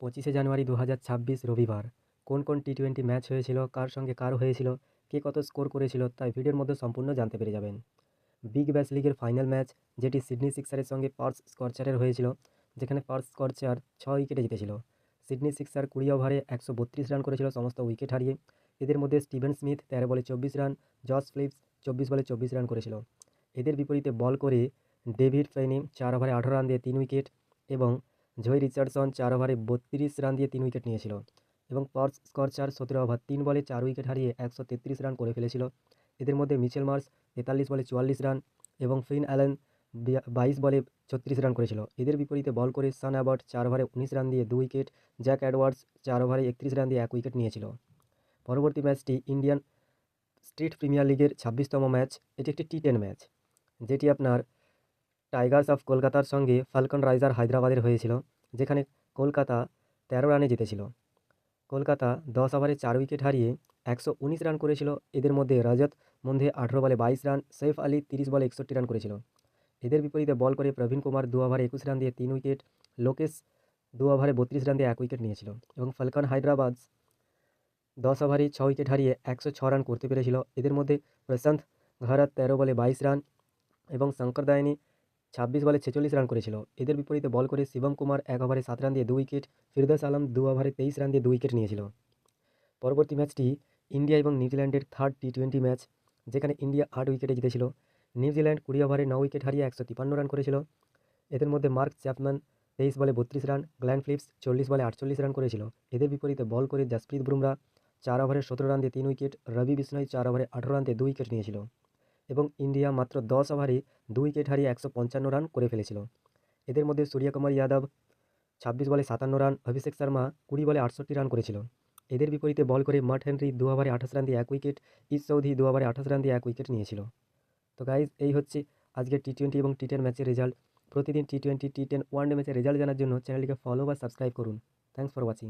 পঁচিশে জানুয়ারি দু হাজার ছাব্বিশ রবিবার। কোন কোন টি টোয়েন্টি ম্যাচ হয়েছিল, কার সঙ্গে কার হয়েছিল, কে কত স্কোর করেছিল, তাই ভিডিওর মধ্যে সম্পূর্ণ জানতে পেরে যাবেন। বিগ ব্যাশ লিগের ফাইনাল ম্যাচ, যেটি সিডনি সিক্সারের সঙ্গে পার্স স্করচারের হয়েছিল, যেখানে পার্স স্করচার ছ উইকেটে জিতেছিল। সিডনি সিক্সার কুড়ি ওভারে একশো বত্রিশ রান করেছিল, সমস্ত উইকেট হারিয়ে। এদের মধ্যে স্টিভেন স্মিথ তেরো বলে চব্বিশ রান, জস ফিলিপস চব্বিশ বলে চব্বিশ রান করেছিল। এদের বিপরীতে বল করে ডেভিড ফেনি চার ওভারে আঠারো রান দিয়ে তিন উইকেট এবং জয় রিচার্ডসন চার ওভারে বত্রিশ রান দিয়ে তিন উইকেট নিয়েছিল এবং পার্স স্করচার সতেরো ওভার তিন বলে চার উইকেট হারিয়ে একশো তেত্রিশ রান করে ফেলেছিল। এদের মধ্যে মিচেল মার্স তেতাল্লিশ বলে চুয়াল্লিশ রান এবং ফিন অ্যালেন বাইশ বলে ছত্রিশ রান করেছিল। এদের বিপরীতে বল করে সান অ্যাবট চার ওভারে উনিশ রান দিয়ে দু উইকেট, জ্যাক অ্যাডওয়ার্ডস চার ওভারে একত্রিশ রান দিয়ে এক উইকেট নিয়েছিল। পরবর্তী ম্যাচটি ইন্ডিয়ান স্টেট প্রিমিয়ার লিগের ছাব্বিশতম ম্যাচ, এটি একটি টি টেন ম্যাচ, যেটি আপনার টাইগার্স অফ কলকাতার সঙ্গে ফালকন রাইজার হায়দ্রাবাদের হয়েছিল, যেখানে কলকাতা তেরো রানে জিতেছিল। কলকাতা দশ ওভারে চার উইকেট হারিয়ে একশো উনিশ রান করেছিল। এদের মধ্যে রজত মধ্যে আঠেরো বলে বাইশ রান, সৈফ আলী তিরিশ বলে একষট্টি রান করেছিল। এদের বিপরীতে বল করে প্রবীণ কুমার দু ওভারে একুশ রান দিয়ে তিন উইকেট, লোকেশ দু ওভারে বত্রিশ রান দিয়ে এক উইকেট নিয়েছিল এবং ফালকন হায়দ্রাবাদ দশ ওভারে ছ উইকেট হারিয়ে একশো ছ রান করতে পেরেছিল। এদের মধ্যে প্রশান্ত ঘারাত তেরো বলে বাইশ রান এবং শঙ্কর দায়নি ছাব্বিশ বলে ছেচল্লিশ রান করেছিল। এদের বিপরীতে বল করে শিবম কুমার এক ওভারে সাত রান দিয়ে দু উইকেট, ফিরদৌস আলম দু ওভারে তেইশ রান দিয়ে দু উইকেট নিয়েছিল। পরবর্তী ম্যাচটি ইন্ডিয়া এবং নিউজিল্যান্ডের থার্ড টি টোয়েন্টি ম্যাচ, যেখানে ইন্ডিয়া আট উইকেটে জিতেছিল। নিউজিল্যান্ড কুড়ি ওভারে ন উইকেট হারিয়ে একশো তিপান্ন রান করেছিল। এদের মধ্যে মার্ক চ্যাপম্যান তেইশ বলে বত্রিশ রান, গ্ল্যান ফিলিপস চল্লিশ বলে আটচল্লিশ রান করেছিল। এদের বিপরীতে বল করে জাসপ্রীত বুমরা চার ওভারে সতেরো রান দিয়ে তিন উইকেট, রবি বিষ্ণয় চার ওভারে আঠারো রান দিয়ে দু উইকেট নিয়েছিল। এবং ইন্ডিয়া মাত্র দশ ওভারে দুই উইকেট হারিয়ে একশো পঞ্চান্ন রান করে ফেলেছিল। এদের মধ্যে সূর্যকুমার যাদব ছাব্বিশ বলে সাতান্ন রান, অভিষেক শর্মা কুড়ি বলে আটষট্টি রান করেছিল। এদের বিপরীতে বল করে মার্ট হেনরি দু ওভারে আঠাশ রান দিয়ে এক উইকেট ইস চৌধুরী দু ওভারে আঠাশ রান দিয়ে এক উইকেট নিয়েছিল। তো গাইজ এই হচ্ছে আজকের টি টোয়েন্টি এবং টি টেন ম্যাচের রেজাল্ট প্রতিদিন T twenty T ten one day ম্যাচের রেজাল্ট জানার জন্য চ্যানেলটিকে ফলো বা সাবস্ক্রাইব করুন। Thanks for watching